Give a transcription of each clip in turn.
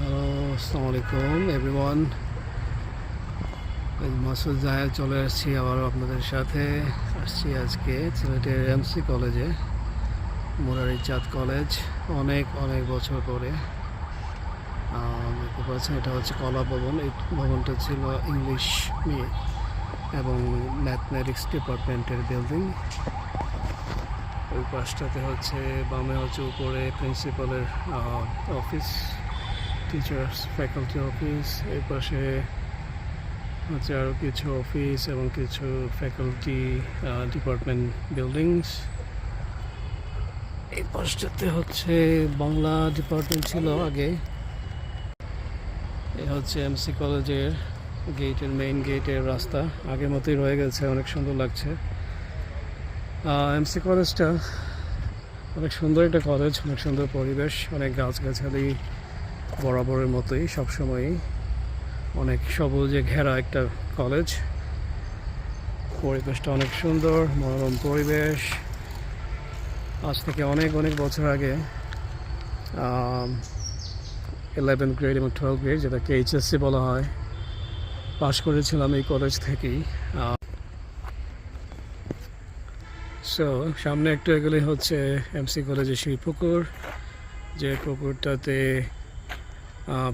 Hello আসসালামু আলাইকুম everyone Masud Zahed চলে আসছি আবার আপনাদের সাথে। আসছি আজকে সিলেটের এমসি কলেজে মুরারি চাঁদ কলেজ অনেক অনেক বছর পরে। দেখতে পাচ্ছেন, এটা হচ্ছে কলা ভবন। এই ভবনটা ছিল ইংলিশ নিয়ে এবং ম্যাথমেটিক্স ডিপার্টমেন্টের বিল্ডিং ওই পাশটাতে হচ্ছে, বামে হচ্ছে উপরে প্রিন্সিপালের অফিস টিচার্স ফ্যাকাল্টি অফিস এর পাশে হচ্ছে আরও কিছু অফিস এবং কিছু ফ্যাকাল্টি ডিপার্টমেন্ট বিল্ডিংস এই পাশটাতে হচ্ছে বাংলা ডিপার্টমেন্ট ছিল আগে। এ হচ্ছে এমসি কলেজের গেটের মেইন গেটের রাস্তা। আগের মতোই রয়ে গেছে, অনেক সুন্দর লাগছে। এমসি কলেজটা অনেক সুন্দর একটা কলেজ, অনেক সুন্দর পরিবেশ, অনেক গাছগাছালি বরাবরের মতোই সবসময়ই অনেক সবুজে ঘেরা একটা কলেজ পরিবেশটা অনেক সুন্দর, মনোরম পরিবেশ। আজ থেকে অনেক অনেক বছর আগে ইলেভেন গ্রেড এবং টুয়েলভ গ্রেড যেটাকে এইচএসসি বলা হয়, পাশ করেছিলাম এই কলেজ থেকেই। সো সামনে একটু এগুলি হচ্ছে এমসি কলেজের সেই পুকুর। যে পুকুরটাতে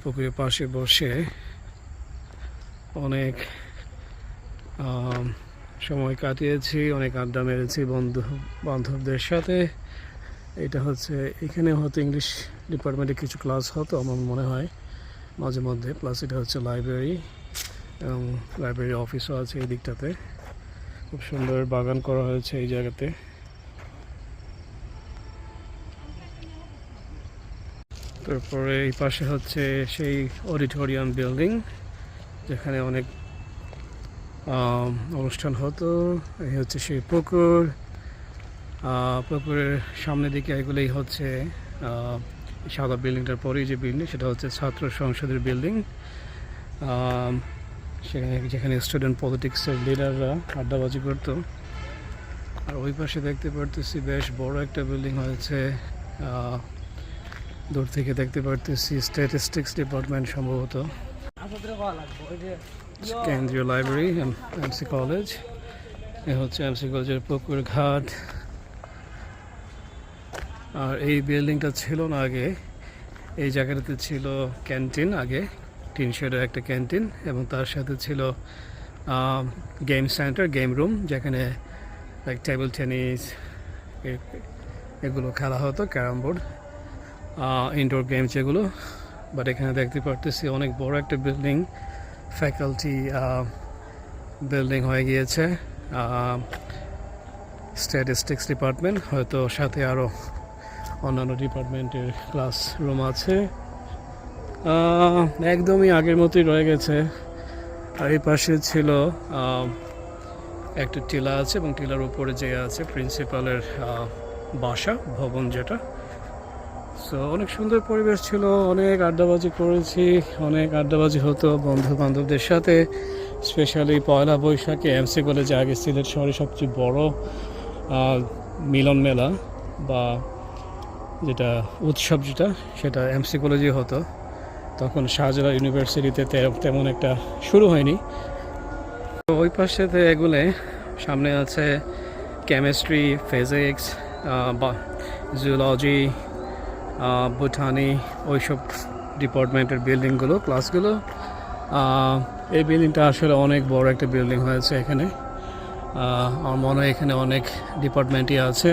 পুকুরের পাশে বসে অনেক সময় কাটিয়েছি, অনেক আড্ডা মেরেছি বন্ধু, বান্ধবদের সাথে। এটা হচ্ছে, এখানে হয়তো ইংলিশ ডিপার্টমেন্টে কিছু ক্লাস হতো, আমার মনে হয়, মাঝে মধ্যে। প্লাস এটা হচ্ছে লাইব্রেরি এবং লাইব্রেরি অফিসও আছে এই দিকটাতে। খুব সুন্দর বাগান করা হয়েছে এই জায়গাতে। তারপরে এই পাশে হচ্ছে সেই অডিটোরিয়াম বিল্ডিং, যেখানে অনেক অনুষ্ঠান হতো। এই হচ্ছে সেই পুকুর। পুকুরের সামনের দিকে এগুলোই হচ্ছে সাদা বিল্ডিংটার পরেই যে বিল্ডিং, সেটা হচ্ছে ছাত্র সংসদের বিল্ডিং। সেখানে, যেখানে স্টুডেন্ট পলিটিক্সের লিডাররা আড্ডাবাজি করতো। আর ওই পাশে দেখতে পারতেছি বেশ বড় একটা বিল্ডিং হয়েছে দূর থেকে দেখতে পারতেছি স্ট্যাটিস্টিক্স ডিপার্টমেন্ট সম্ভবত। কেন্দ্রীয় লাইব্রেরি এমসি কলেজ এ হচ্ছে এমসি কলেজের পুকুর ঘাট আর এই বিল্ডিংটা ছিল না আগে, এই জায়গাটাতে ছিল ক্যান্টিন আগে, টিন শেডের একটা ক্যান্টিন এবং তার সাথে ছিল গেম সেন্টার গেম রুম যেখানে লাইক টেবিল টেনিস এগুলো খেলা হতো ক্যারাম বোর্ড ইনডোর গেমস এগুলো বাট এখানে দেখতে পারতেছি অনেক বড় একটা বিল্ডিং ফ্যাকাল্টি বিল্ডিং হয়ে গিয়েছে স্ট্যাটিস্টিক্স ডিপার্টমেন্ট হয়তো সাথে আরও অন্যান্য ডিপার্টমেন্টের ক্লাস রুম আছে একদমই আগের মতোই রয়ে গেছে। আর এই পাশে ছিল একটা টিলা আছে এবং টিলার উপরে যে আছে প্রিন্সিপালের বাসা, ভবন যেটা। সো অনেক সুন্দর পরিবেশ ছিল, অনেক আড্ডাবাজি করেছি, অনেক আড্ডাবাজি হতো বন্ধু বান্ধবদের সাথে স্পেশালি পয়লা বৈশাখে এমসি কলেজে আগে সিলেট শহরে সবচেয়ে বড় মিলন মেলা বা যেটা উৎসব যেটা, সেটা এমসি কলেজে হতো। তখন শাহজালাল ইউনিভার্সিটিতে তেমন একটা শুরু হয়নি। তো ওই পাশেতে এগুলে, সামনে আছে কেমিস্ট্রি ফিজিক্স বা জুলজি বুটানি, ওইসব ডিপার্টমেন্টের বিল্ডিংগুলো, ক্লাসগুলো। এই বিল্ডিংটা আসলে অনেক বড় একটা বিল্ডিং হয়েছে এখানে। আমার মনে হয় এখানে অনেক ডিপার্টমেন্টই আছে।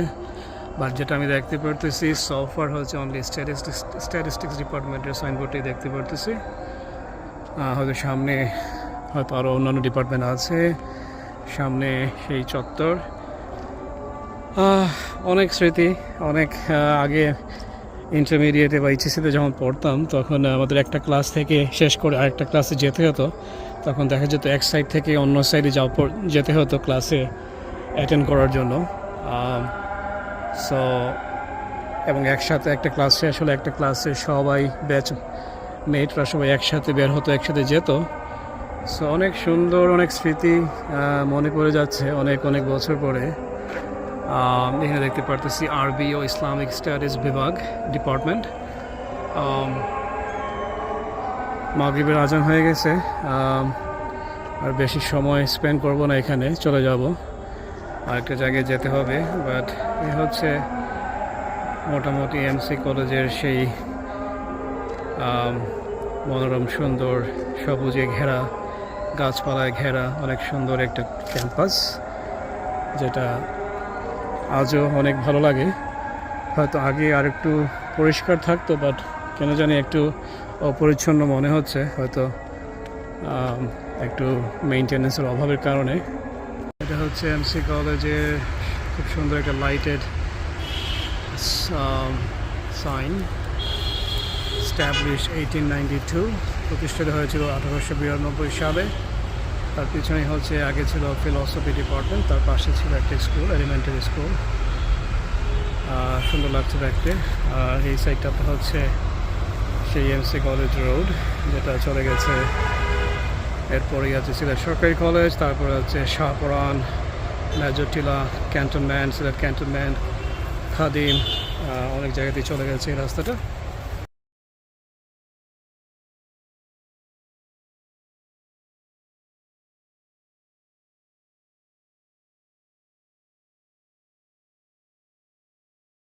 বাট যেটা আমি দেখতে পারতেছি সফটওয়্যার হচ্ছে অনলি স্ট্যাটিস্টিক্স স্ট্যাটিস্টিক্স ডিপার্টমেন্টের সাইনবোর্ডটি দেখতে পারতেছি। হয়তো সামনে হয়তো আরও অন্যান্য ডিপার্টমেন্ট আছে। সামনে সেই চত্বর। অনেক স্মৃতি, অনেক আগে ইন্টারমিডিয়েটে বা এইচএসিতে যখন পড়তাম, তখন আমাদের একটা ক্লাস থেকে শেষ করে আরেকটা ক্লাসে যেতে হতো। তখন দেখা যেত এক সাইড থেকে অন্য সাইডে যাওয়া যেতে হতো ক্লাসে অ্যাটেন্ড করার জন্য। সো এবং একসাথে একটা ক্লাস শেষ হলে একটা ক্লাসে সবাই ব্যাচ মেটরা সবাই একসাথে বের হতো, একসাথে যেত। সো অনেক সুন্দর, অনেক স্মৃতি মনে পড়ে যাচ্ছে অনেক অনেক বছর পরে। এখানে দেখতে পারতেছি আরবি ও ইসলামিক স্টাডিজ বিভাগ ডিপার্টমেন্ট। মাগরিবের আজান হয়ে গেছে। আর বেশি সময় স্পেন্ড করব না এখানে, চলে যাব। আরেকটা জায়গায় যেতে হবে, বাট এ হচ্ছে মোটামুটি এমসি কলেজের সেই মনোরম, সুন্দর, সবুজে ঘেরা, গাছপালায় ঘেরা, অনেক সুন্দর একটা ক্যাম্পাস, যেটা আজও অনেক ভালো লাগে। হয়তো আগে আর একটু পরিষ্কার থাকতো বাট কেন জানি একটু অপরিচ্ছন্ন মনে হচ্ছে, হয়তো একটু মেনটেন্যান্সের অভাবের কারণে। এটা হচ্ছে এমসি কলেজের খুব সুন্দর একটা lighted sign establish eighteen ninety two প্রতিষ্ঠিত হয়েছিল আঠারোশো বিরানব্বই সালে। তার পিছনে হচ্ছে, আগে ছিল ফিলসফি ডিপার্টমেন্ট তার পাশে ছিল একটা স্কুল এলিমেন্টারি স্কুল সুন্দর লাগছে দেখতে। আর এই সাইডটাতে হচ্ছে সেই এমসি কলেজ রোড যেটা চলে গেছে। এরপরে আছে সিলেট সরকারি কলেজ তারপরে হচ্ছে শাহপরান মেজরটিলা ক্যান্টনমেন্ট সিলেট ক্যান্টনমেন্ট খাদিম অনেক জায়গাতেই চলে গেছে এই রাস্তাটা।